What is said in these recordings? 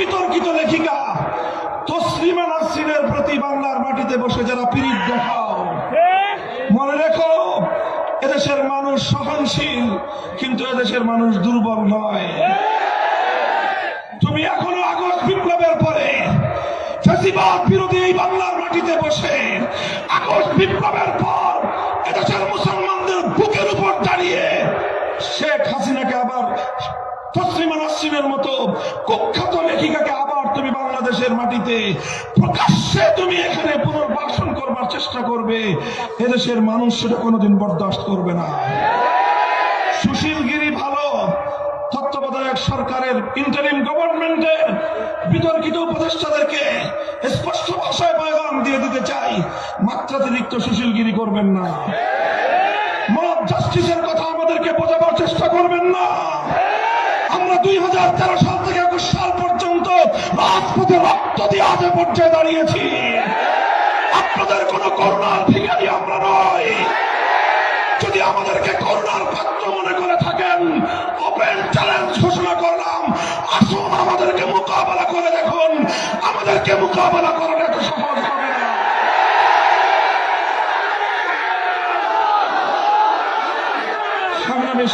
বিতর্কিত লেখিকা তসলিমা নাসরিনের প্রতি বাংলার মাটিতে বসে যারা পীড়িত দেখাও। মনে রেখো এদেশের মানুষ সহনশীল কিন্তু এদেশের মানুষ দুর্বল নয়। তুমি এখনও আগস্ট বিপ্লবের পরে ফেসিবাদ বিরোধী এই বাংলার মাটিতে বসে আগস্ট বিপ্লবের পর এদেশের মুসলমানদের বুকের উপর দাঁড়িয়ে শেখ হাসিনাকে আবার তসলিমা নাসরিনের মতো কুখ্যাত লেখিকাকে আবার তুমি বাংলাদেশের মাটিতে প্রকাশ্যে তুমি এখানে পুনর্বাসন করবার চেষ্টা করবে এদেশের মানুষ সেটা কোনোদিন বরদাস্ত করবে না। সুশীলগিরি ভালো, তত্ত্বাবধায়ক সরকারের ইন্টারিম গভর্নমেন্টের বিতর্কিত উপদেষ্টাদেরকে স্পষ্ট ভাষায় পয়গাম দিয়ে দিতে চাই, মাত্রাতিরিক্ত সুশীলগিরি করবেন না। মব জাস্টিসের কথা আমাদেরকে বোঝাবার চেষ্টা করবেন না। আমরা দুই হাজার তেরো সাল থেকে রক্ত আজ পর্যায়ে দাঁড়িয়েছি। আপনাদের কোন করুণার ভিখারি আমরা নয় যদি আমাদেরকে করুণার পাত্র মনে করে থাকেন, ওপেন চ্যালেঞ্জ ঘোষণা করলাম। আসুন আমাদেরকে মোকাবেলা করে দেখুন। আমাদেরকে মোকাবেলা করাটা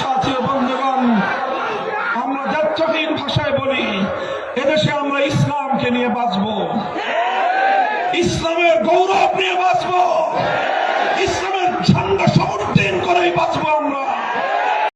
সাথী বন্ধুগণ, আমরা যাত্রাহীন ভাষায় বলি, এদেশে আমরা ইসলামকে নিয়ে বাঁচব। ইসলামের গৌরব নিয়ে বাঁচব। ইসলাম